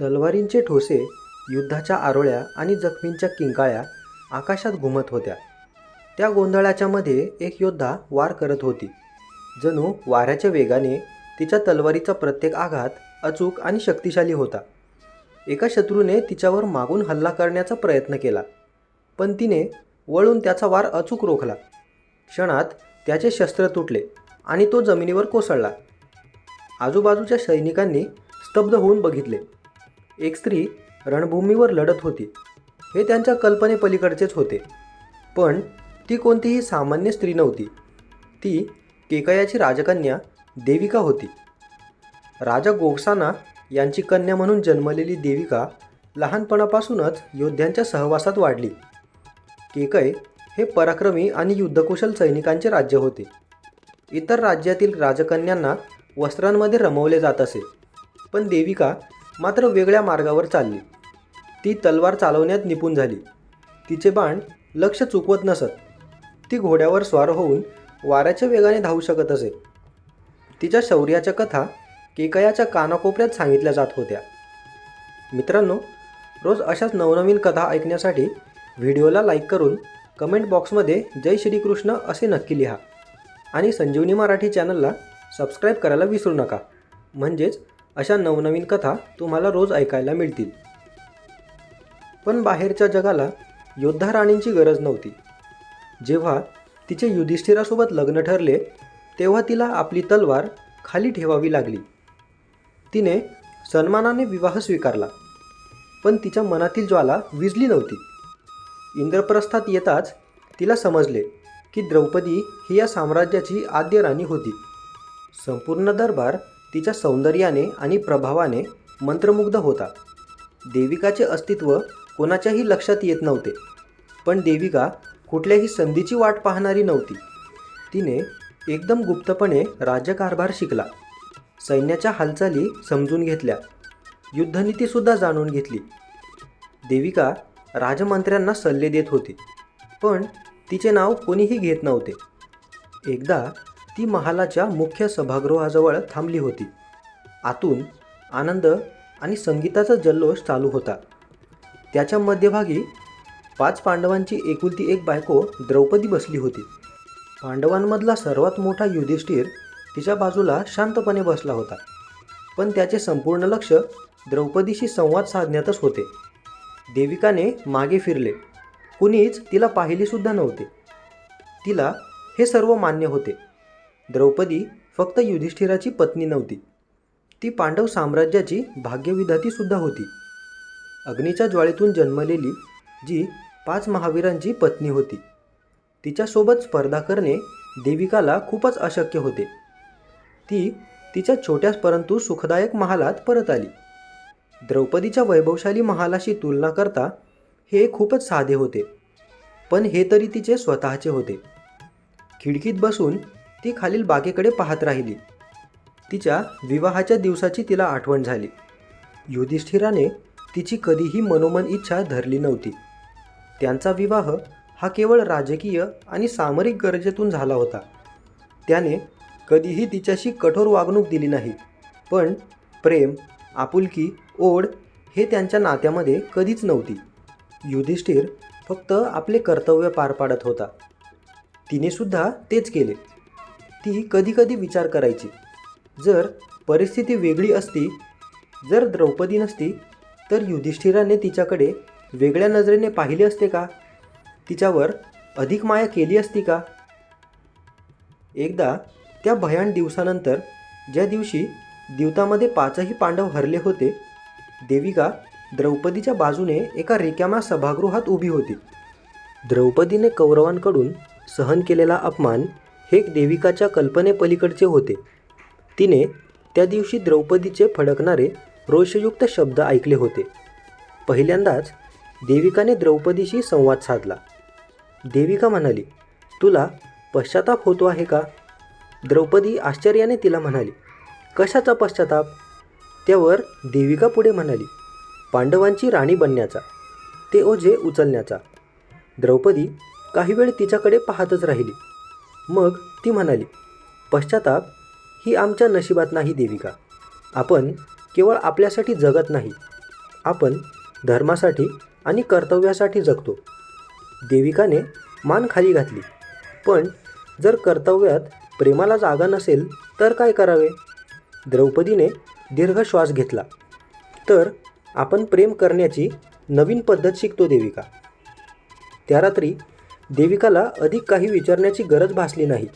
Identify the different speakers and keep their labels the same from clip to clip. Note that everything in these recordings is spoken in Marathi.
Speaker 1: तलवारींचे ठोसे युद्धाच्या आरोळ्या आणि जखमींच्या किंकाळ्या आकाशात घुमत होत्या. त्या गोंधळाच्या मध्ये एक योद्धा वार करत होती. जणू वाऱ्याच्या वेगाने तिच्या तलवारीचा प्रत्येक आघात अचूक आणि शक्तिशाली होता. एका शत्रूने तिच्यावर मागून हल्ला करण्याचा प्रयत्न केला पण तिने वळून त्याचा वार अचूक रोखला. क्षणात त्याचे शस्त्र तुटले आणि तो जमिनीवर कोसळला. आजूबाजूच्या सैनिकांनी स्तब्ध होऊन बघितले. एक स्त्री रणभूमीवर लढत होती. हे त्यांच्या कल्पनेपलीकडचेच होते. पण ती कोणतीही सामान्य स्त्री नव्हती. ती केकयाची राजकन्या देविका होती. राजा गोगसाना यांची कन्या म्हणून जन्मलेली देविका लहानपणापासूनच योद्ध्यांच्या सहवासात वाढली. केकय हे पराक्रमी आणि युद्धकुशल सैनिकांचे राज्य होते. इतर राज्यातील राजकन्यांना वस्त्रांमध्ये रमवले जात असे. पण देविका मात्र वेगळ्या मार्गावर चालली. ती तलवार चालवण्यात निपुण झाली. तिचे बाण लक्ष चुकवत नसत. ती घोड्यावर स्वार होऊन वाऱ्याच्या वेगाने धावू शकत असे. तिच्या शौर्याच्या कथा केकयाच्या कानाकोपऱ्यात सांगितल्या जात होत्या. मित्रांनो रोज अशाच नवनवीन कथा ऐकण्यासाठी व्हिडिओला लाईक करून कमेंट बॉक्समध्ये जय श्रीकृष्ण असे नक्की लिहा. आणि संजीवनी मराठी चॅनलला सबस्क्राईब करायला विसरू नका. म्हणजेच अशा नवनवीन कथा तुम्हाला रोज ऐकायला मिळतील. पण बाहेरच्या जगाला योद्धा राणींची गरज नव्हती. जेव्हा तिचे युधिष्ठिरासोबत लग्न ठरले तेव्हा तिला आपली तलवार खाली ठेवावी लागली. तिने सन्मानाने विवाह स्वीकारला पण तिच्या मनातील ज्वाला विजली नव्हती. इंद्रप्रस्थात येताच तिला समजले की द्रौपदी ही या साम्राज्याची आद्य राणी होती. संपूर्ण दरबार तिच्या सौंदर्याने आणि प्रभावाने मंत्रमुग्ध होता. देविकाचे अस्तित्व कोणाच्याही लक्षात येत नव्हते पण देविका कुठल्याही संधीची वाट पाहणारी नव्हती. तिने एकदम गुप्तपणे राज्यकारभार शिकला. सैन्याच्या हालचाली समजून घेतल्या. युद्धनीतीसुद्धा जाणून घेतली. देविका राजमंत्र्यांना सल्ले देत होती पण तिचे नाव कोणीही घेत नव्हते. एकदा ती महालाच्या मुख्य सभागृहाजवळ थांबली होती. आतून आनंद आणि संगीताचा जल्लोष चालू होता. त्याच्या मध्यभागी पाच पांडवांची एकुलती एक बायको द्रौपदी बसली होती. पांडवांमधला सर्वात मोठा युधिष्ठिर तिच्या बाजूला शांतपणे बसला होता. पण त्याचे संपूर्ण लक्ष द्रौपदीशी संवाद साधण्यातच होते. देविकाने मागे फिरले. कुणीच तिला पाहिलेसुद्धा नव्हते. तिला हे सर्व मान्य होते. द्रौपदी फक्त युधिष्ठिराची पत्नी नव्हती. ती पांडव साम्राज्याची भाग्यविधातीसुद्धा होती. अग्नीच्या ज्वाळेतून जन्मलेली जी पाच महावीरांची पत्नी होती. तिच्यासोबत स्पर्धा करणे देविकाला खूपच अशक्य होते. ती तिच्या छोट्याच परंतु सुखदायक महालात परत आली. द्रौपदीच्या वैभवशाली महालाशी तुलना करता हे खूपच साधे होते. पण हे तरी तिचे स्वतःचे होते. खिडकीत बसून ती खालील बागेकडे पाहत राहिली. तिच्या विवाहाच्या दिवसाची तिला आठवण झाली. युधिष्ठिराने तिची कधीही मनोमन इच्छा धरली नव्हती. त्यांचा विवाह हा केवळ राजकीय आणि सामरिक गरजेतून झाला होता. त्याने कधीही तिच्याशी कठोर वागणूक दिली नाही पण प्रेम आपुलकी ओढ हे त्यांच्या नात्यामध्ये कधीच नव्हती. युधिष्ठिर फक्त आपले कर्तव्य पार पाडत होता. तिनेसुद्धा तेच केले. तीही कधीकधी विचार करायची. जर परिस्थिती वेगळी असती जर द्रौपदी नसती तर युधिष्ठिराने तिच्याकडे वेगळ्या नजरेने पाहिले असते का? तिच्यावर अधिक माया केली असती का? एकदा त्या भयान दिवसानंतर ज्या दिवशी दिवतामध्ये पाचही पांडव हरले होते देविका द्रौपदीच्या बाजूने एका रिकाम्या सभागृहात उभी होती. द्रौपदीने कौरवांकडून सहन केलेला अपमान हे देविकाच्या कल्पनेपलीकडचे होते. तिने त्या दिवशी द्रौपदीचे फडकणारे रोषयुक्त शब्द ऐकले होते. पहिल्यांदाच देविकाने द्रौपदीशी संवाद साधला. देविका म्हणाली तुला पश्चाताप होतो आहे का? द्रौपदी आश्चर्याने तिला म्हणाली कशाचा पश्चाताप? त्यावर देविका पुढे म्हणाली पांडवांची राणी बनण्याचा ते ओझे उचलण्याचा. द्रौपदी काही वेळ तिच्याकडे पाहतच राहिली. मग ती म्हणाली पश्चाताप ही आमच्या नशिबात नाही देविका. आपण केवळ आपल्यासाठी जगत नाही. आपण धर्मासाठी आणि कर्तव्यासाठी जगतो. देविकाने मान खाली घातली. पण जर कर्तव्यात प्रेमाला जागा नसेल तर काय करावे? द्रौपदीने दीर्घ श्वास घेतला. तर आपण प्रेम करण्याची नवीन पद्धत शिकतो देविका. त्या रात्री देविकाला अधिक काही विचारण्याची गरज भासली नाही.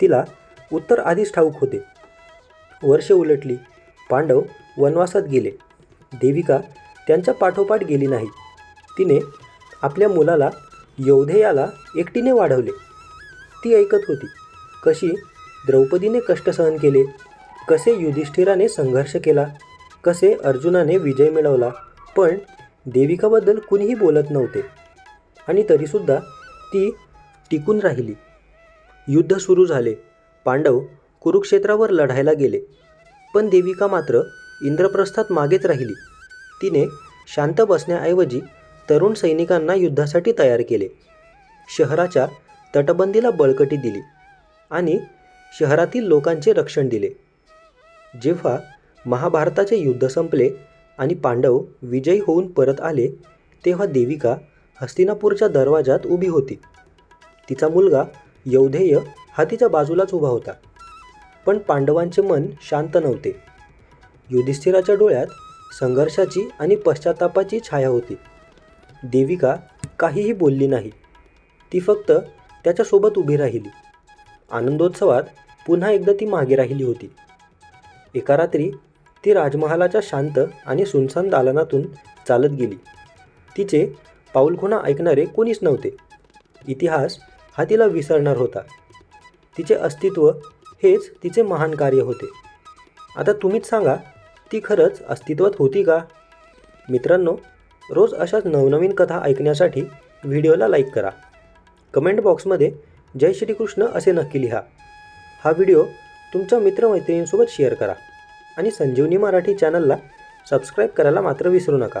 Speaker 1: तिला उत्तर आधीच ठाऊक होते. वर्षे उलटली. पांडव वनवासात गेले. देविका त्यांच्या पाठोपाठ गेली नाही. तिने आपल्या मुलाला यौधेयाला एकटीने वाढवले. ती ऐकत होती कशी द्रौपदीने कष्ट सहन केले कसे युधिष्ठिराने संघर्ष केला कसे अर्जुनाने विजय मिळवला पण देविकाबद्दल कुणीही बोलत नव्हते. आणि तरीसुद्धा ती टिकून राहिली. युद्ध सुरू झाले. पांडव कुरुक्षेत्रावर लढायला गेले. पण देविका मात्र इंद्रप्रस्थात मागेच राहिली. तिने शांत बसण्याऐवजी तरुण सैनिकांना युद्धासाठी तयार केले. शहराच्या तटबंदीला बळकटी दिली आणि शहरातील लोकांचे रक्षण दिले. जेव्हा महाभारताचे युद्ध संपले आणि पांडव विजयी होऊन परत आले तेव्हा देविका हस्तिनापूरच्या दरवाजात उभी होती. तिचा मुलगा यौधेय हा तिच्या बाजूलाच उभा होता. पण पांडवांचे मन शांत नव्हते. युधिष्ठिराच्या डोळ्यात संघर्षाची आणि पश्चातापाची छाया होती. देविका काहीही बोलली नाही. ती फक्त त्याच्यासोबत उभी राहिली. आनंदोत्सवात पुन्हा एकदा ती मागे राहिली होती. एका रात्री ती राजमहालाच्या शांत आणि सुनसान दालनातून चालत गेली. तिचे पाऊलखुणा ऐकणारे कोणीच नव्हते. इतिहास हा तिला विसरणार होता. तिचे अस्तित्व हेच तिचे महान कार्य होते. आता तुम्हीच सांगा ती खरंच अस्तित्वात होती का? मित्रांनो रोज अशाच नवनवीन कथा ऐकण्यासाठी व्हिडिओला लाईक करा. कमेंट बॉक्समध्ये जय श्रीकृष्ण असे नक्की लिहा. हा व्हिडिओ तुमच्या मित्रमैत्रिणींसोबत शेअर करा. आणि संजीवनी मराठी चॅनलला सबस्क्राईब करायला मात्र विसरू नका.